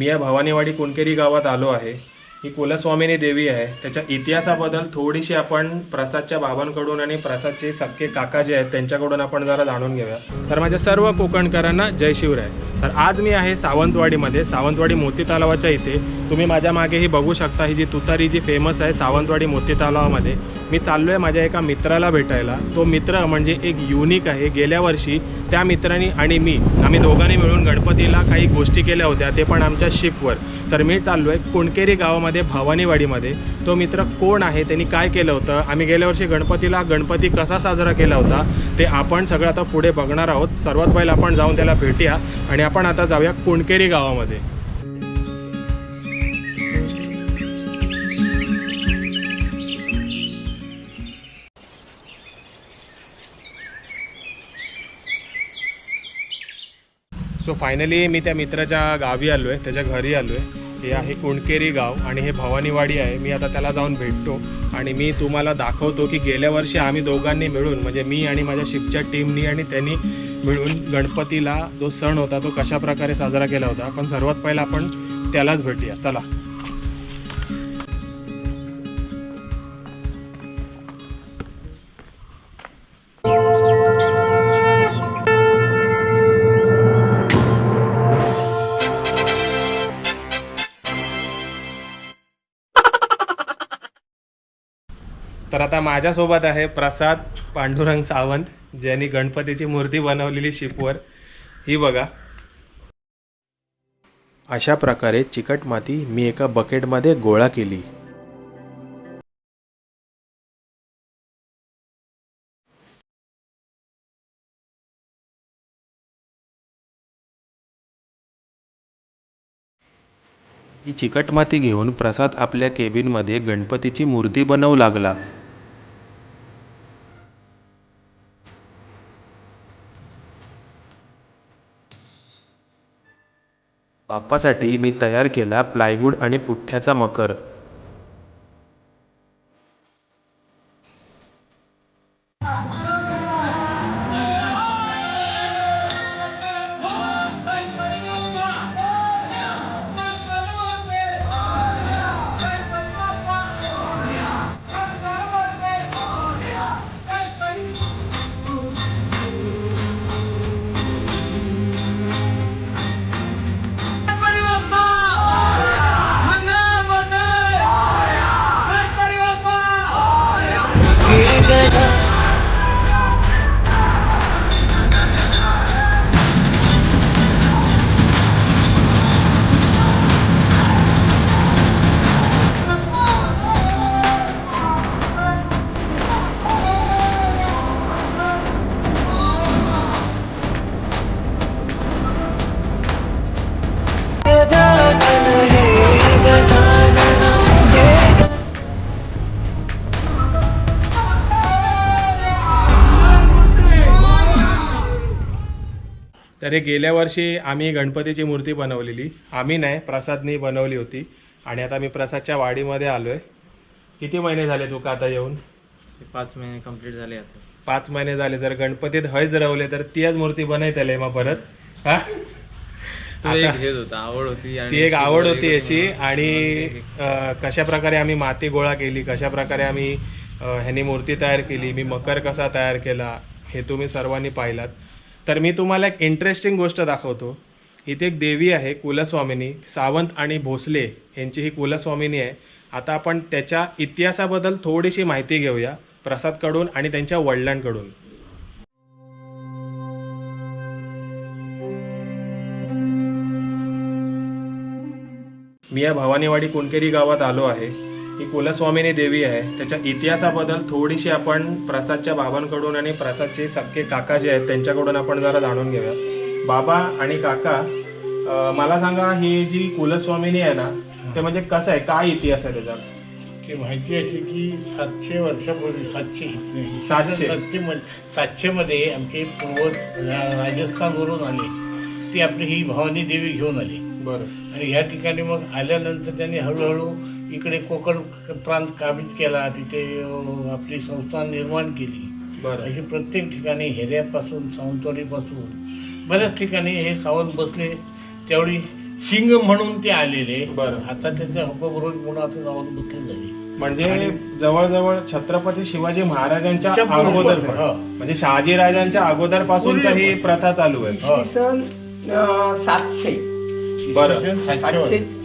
मी या भवानीवाडी कुणकेरी गावात आलो आहे. ही कुलस्वामिनी देवी आहे. त्याच्या इतिहासाबद्दल थोडीशी आपण प्रसादच्या बाबांकडून आणि प्रसादचे सख्खे काका जे आहेत त्यांच्याकडून आपण जरा जाणून घेऊया. तर माझ्या सर्व कोकणकरांना जय शिवराय. तर आज मी आहे सावंतवाडीमध्ये. सावंतवाडी मोती तलावाच्या इथे. तुम्ही माझ्या मागे ही बघू शकता ही जी तुतारी जी फेमस आहे सावंतवाडी मोती तलावामध्ये. मी चाललो आहे माझ्या एका मित्राला भेटायला. तो मित्र म्हणजे एक युनिक आहे. गेल्या वर्षी त्या मित्रांनी आणि मी आम्ही दोघांनी मिळून गणपतीला काही गोष्टी केल्या होत्या ते पण आमच्या शिपवर तर मी चाललो आहे कुणकेरी गावामध्ये भवानीवाडीमध्ये. तो मित्र कोण आहे त्यांनी काय केलं होतं? आम्ही गेल्या वर्षी गणपतीला गणपती कसा साजरा केला होता ते आपण सगळं आता पुढे बघणार आहोत. सर्वात पहिलं आपण जाऊन त्याला भेटूया आणि आपण आता जाऊया कुणकेरी गावामध्ये. सो फायनली मी त्या मित्राच्या गावी आलो आहे त्याच्या घरी आलो आहे हे आहे कुणकेरी गाव आणि हे भवानीवाडी आहे. मी आता त्याला जाऊन भेटतो आणि मी तुम्हाला दाखवतो की गेल्या वर्षी आम्ही दोघांनी मिळून म्हणजे मी आणि माझ्या शिपच्या टीमनी आणि त्यांनी मिळून गणपतीला जो सण होता तो कशा प्रकारे साजरा केला होता पण सर्वात पहिला आपण त्यालाच भेटूया. चला. आता माझ्यासोबत आहे प्रसाद पांडुरंग सावंत ज्यांनी गणपतीची मूर्ती बनवलेली शिपवर. ही बघा. अशा प्रकारे चिकट माती मी एका बकेटमध्ये गोळा केली. ही चिकट माती घेऊन प्रसाद आपल्या केबिनमध्ये गणपतीची मूर्ती बनवू लागला. बाप्पासाठी मी तयार केला प्लायवूड आणि पुठ्ठ्याचा मकर. तर हे गेल्या वर्षी आम्ही गणपतीची मूर्ती बनवलेली. आम्ही नाही प्रसादनी बनवली होती. आणि आता मी प्रसादच्या वाडीमध्ये आलो आहे किती महिने झाले तुका आता येऊन? पाच महिने कंप्लीट झाले आता. पाच महिने झाले. जर गणपतीत हयच रवले तर तीच मूर्ती बनायतले मग परत. हा? तो एक आता- हेच होता आवड होती ती एक आवड होती याची. आणि कशा प्रकारे आम्ही माती गोळा केली कशा प्रकारे आम्ही ह्यानी मूर्ती तयार केली मी मकर कसा तयार केला हे तुम्ही सर्वांनी पाहिलात. तर मी तुम्हाला एक इंटरेस्टिंग गोष्ट दाखवतो. इथे एक देवी आहे कुलस्वामिनी. सावंत आणि भोसले यांची ही कुलस्वामिनी आहे. आता आपण त्याच्या इतिहासाबद्दल थोडीशी माहिती घेऊया प्रसादकडून आणि त्यांच्या वडिलांकडून. मी या भवानीवाडी कुणकेरी गावात आलो आहे. ही कुलस्वामिनी देवी आहे. त्याच्या इतिहासाबद्दल थोडीशी आपण प्रसादच्या बाबांकडून आणि प्रसादचे सख्खे काका जे आहेत त्यांच्याकडून आपण जरा जाणून घेऊया. बाबा आणि काका मला सांगा ही जी कुलस्वामिनी आहे ना ते म्हणजे कसं आहे? काय इतिहास आहे त्याचा? ते माहिती अशी की सातशे वर्षापूर्वी सातशे सातशे. सातशे मध्ये सातशे मध्ये आमचे पूर्वज राजस्थानवरून आले. ती आपली ही भवानी देवी घेऊन आली. बरं. आणि ह्या ठिकाणी मग आल्यानंतर त्यांनी हळूहळू इकडे कोकण प्रांत काबीज केला तिथे आपली संस्था निर्माण केली. बरं. अशी प्रत्येक ठिकाणी हेऱ्यापासून सावंतवाडीपासून बऱ्याच ठिकाणी हे सावंत बसले. त्यावेळी शिंग म्हणून ते आलेले. बरं. आता त्याच्या अपभ्रंश म्हणून आता जाऊन दुखी झाली. म्हणजे जवळजवळ छत्रपती शिवाजी महाराजांच्या अगोदर. म्हणजे शहाजी राजांच्या अगोदर पासूनच ही प्रथा चालू आहे. हो. सातशे. बरं. सातशे सातशे.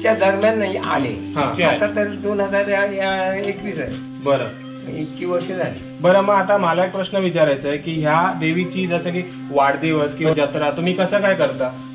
च्या दरम्यान नाही आले. हा. आता तर दोन हजार एकवीस आहे. बरं. इतकी वर्ष झाली. बरं मग आता मला एक प्रश्न विचारायचा आहे की ह्या देवीची जसं की वाढदिवस किंवा जत्रा तुम्ही कसं काय करता?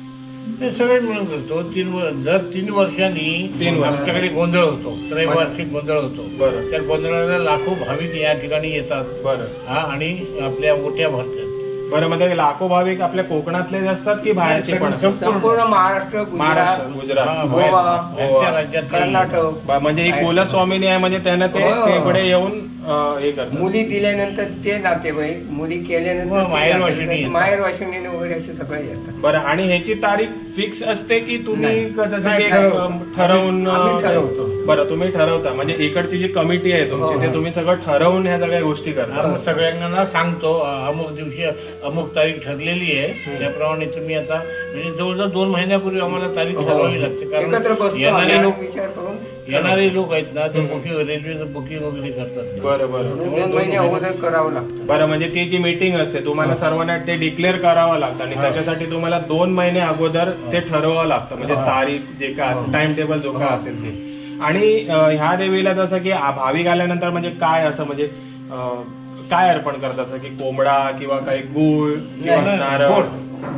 ते सगळे मिळून करतो. तीन वर- दर तीन वर्षांनी तीन वर्ष. आमच्याकडे गोंधळ होतो. त्रैवार्षिक गोंधळ होतो. बरं. त्या गोंधळाला लाखो भाविक या ठिकाणी येतात. बरं. हा आणि आपल्या मोठ्या भरतात बरं म्हणजे लाखो भाविक आपल्या कोकणातलेच असतात की बाहेरचे पण असतात संपूर्ण महाराष्ट्र महाराष्ट्र गुजरात गुजरात हा, गोवा, बाहेर- बाहेरच्या राज्यात कर्नाटक बा- म्हणजे ही कुलस्वामिनी आहे म्हणजे त्यानं ते हो. ते इकडे येऊन अं, हे करतात मुली दिल्यानंतर ते नातेवाईक मुली केल्यानंतर हो, ते माहेर येतात. माहेर वाशिणी वगैरे असे सगळे येतात बरं आणि ह्याची तारीख फिक्स असते की तुम्ही नाही. कसं असं नाही, की, ठरवतो. अं, ठरवून आम्ही ठरवतो. बरं तुम्ही ठरवता म्हणजे इकडची जी कमिटी आहे तुमची हो, ते हो. तुम्ही सगळं ठरवून ह्या सगळ्या गोष्टी करता आम्ही सगळ्यांना सांगतो अ- अमुक दिवशी अमुक तारीख ठरलेली आहे त्याप्रमाणे तुम्ही आता म्हणजे जवळजवळ दोन महिन्यापूर्वी आम्हाला तारीख ठरवावी लागते हो. एकत्र कारण येणारे लोक विचार करून. येणारे लोक आहेत ना ते बुकिंग रेल्वेचं बुकिंग वगैरे करतात. बरं बरं. दोन महिने अगोदर करावं लागतं. बरं म्हणजे ती जी मीटिंग असते तुम्हाला सर्वांना ते डिक्लेअर करावं लागतं आणि त्याच्यासाठी तुम्हाला दोन महिने अगोदर ते ठरवावं लागतं म्हणजे तारीख जे काय असेल टाइम टेबल जो काय असेल ते. आणि ह्या देवीला जसं की आ- भाविक आल्यानंतर म्हणजे काय असं म्हणजे काय अर्पण करतात की कोंबडा किंवा काही गुळ किंवा नारळ गोड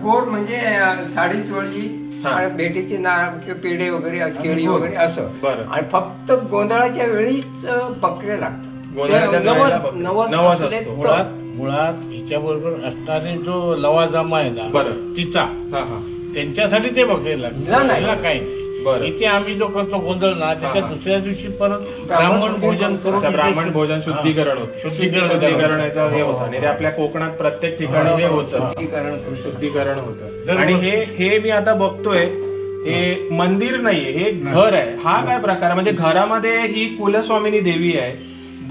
गोड म्हणजे साडी चोळली हा. आणि भेटीचे नारळ किंवा पेढे वगैरे केळी. वगैरे असं बरं. आणि फक्त गोंधळाच्या वेळीच अं, बकरे लागतात गोंधळाच्या ते वेळेला नवस- बकरे. नवस नवस असले असतो. तर- मुळात मुळात हिच्याबरोबर असणारे जो लवाजमा आहे ना बरं. तिचा हा हा त्यांच्यासाठी ते बघायला ना, लागतात नाही. काही नाही. बरं. इथे आम्ही जो करतो गोंधळ ना त्याच्या हा. दुसऱ्या दिवशी परत ब्राह्मण भोजन करून अच्छा ब्राह्मण भोजन हा. शुद्धीकरण होतं शुद्धीकरण शुद्धीकरणाचं हे हो, होतं आणि ते आपल्या कोकणात प्रत्येक ठिकाणी हे होतं शुद्धीकरण. शुद्धीकरण होतं आणि हे हे मी आता बघतोय हे मंदिर नाहीये हे घर आहे हा काय प्रकार आहे? म्हणजे घरामध्ये ही कुलस्वामिनी देवी आहे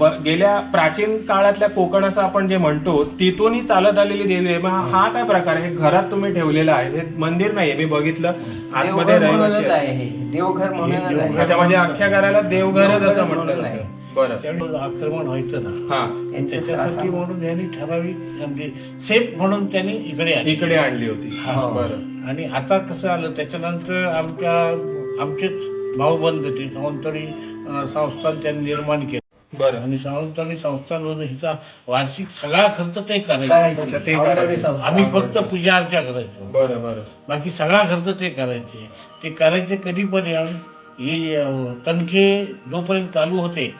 गेल्या प्राचीन काळातल्या कोकण असं आपण जे म्हणतो तिथूनही चालत आलेली देवी आहे. मग हा- हा काय प्रकार आहे? हे घरात तुम्ही ठेवलेलं आहे. हे मंदिर नाहीये मी बघितलं. आतमध्ये देवघर हे. आहे. अच्छा म्हणजे अख्ख्या घराला देवघरच असं म्हटलं म्हणून जातं. आहे. बरं. आक्रमण व्हायचं ना. हा. त्यांचं त्याच्यासाठी म्हणून यांनी ठराविक म्हणजे सेफ म्हणून त्यांनी इकडे इकडे आणली होती. हा. बरं. आणि आता कसं आलं त्याच्यानंतर आमच्या आमचेच भाऊबंद ते सावंतवाडी अं, संस्थान त्यांनी निर्माण केलं. बरं. आणि सावंतवाडी संस्थान हिचा वार्षिक सगळा खर्च ते करायचे. ते. आम्ही फक्त पूजा अर्चा करायचो. बरं बरं. बाकी सगळा खर्च ते करायचे. ते करायचे कधीपर्यंत हे अं, तणखे जोपर्यंत चालू होते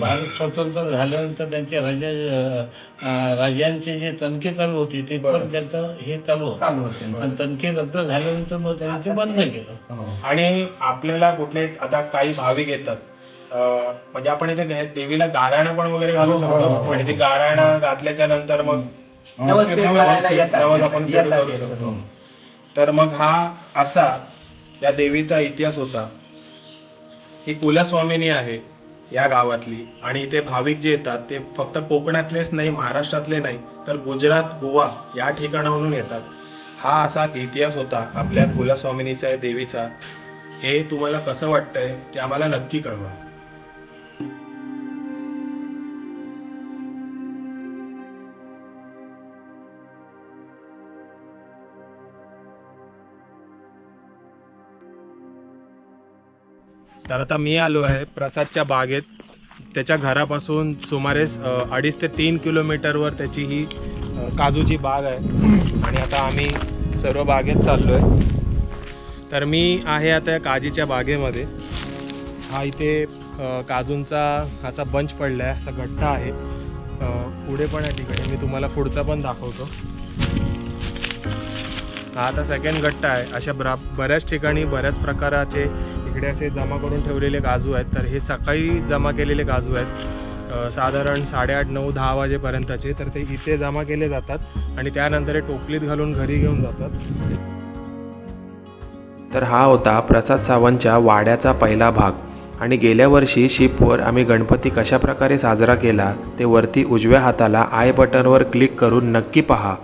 भारत स्वतंत्र झाल्यानंतर त्यांचे राजा अं, राजांचे जे तणखे चालू होते ते बरं. पण त्यांचं हे चालू होतं. चालू आणि तणखे रद्द झाल्यानंतर मग त्यांनी ते बंद केलं. हो. आणि आपल्याला कुठले आता काही भाविक येतात. म्हणजे आपण इथे देवीला गाराणं पण वगैरे घालू शकतो. म्हणजे ते गाराणं घातल्याच्या नंतर मग आपण. तर मग हा असा या देवीचा इतिहास होता. ही कुलस्वामिनी आहे या गावातली. आणि इथे भाविक जे येतात ते फक्त कोकणातलेच नाही महाराष्ट्रातले नाही तर गुजरात गोवा या ठिकाणाहून येतात. हा असा इतिहास होता आपल्या कुलस्वामिनीचा देवीचा. हे तुम्हाला कसं वाटतंय ते आम्हाला नक्की कळवा. तर आता मी आलो आहे प्रसादच्या बागेत. त्याच्या घरापासून सुमारे अडीच ते तीन किलोमीटरवर त्याची ही काजूची बाग आहे. आणि आता आम्ही सर्व बागेत चाललो आहे तर मी आहे आता या काजीच्या बागेमध्ये. हा इथे काजूंचा असा बंच पडला आहे असा गठ्ठा आहे. पुढे पण आहे तिकडे. मी तुम्हाला पुढचा पण दाखवतो. हा आता सेकंड गट्टा आहे. अशा ब्रा बऱ्याच ठिकाणी बऱ्याच प्रकाराचे इकडे असे जमा करून ठेवलेले काजू आहेत. तर हे सकाळी जमा केलेले काजू आहेत. साधारण साडेआठ नऊ दहा वाजेपर्यंतचे. तर ते इथे जमा केले जातात आणि त्यानंतर हे टोपलीत घालून घरी घेऊन जातात. तर हा होता प्रसाद सावंतच्या वाड्याचा पहिला भाग. आणि गेल्या वर्षी शिपवर आम्ही गणपती कशा प्रकारे साजरा केला ते वरती उजव्या हाताला आय बटनवर क्लिक करून नक्की पहा.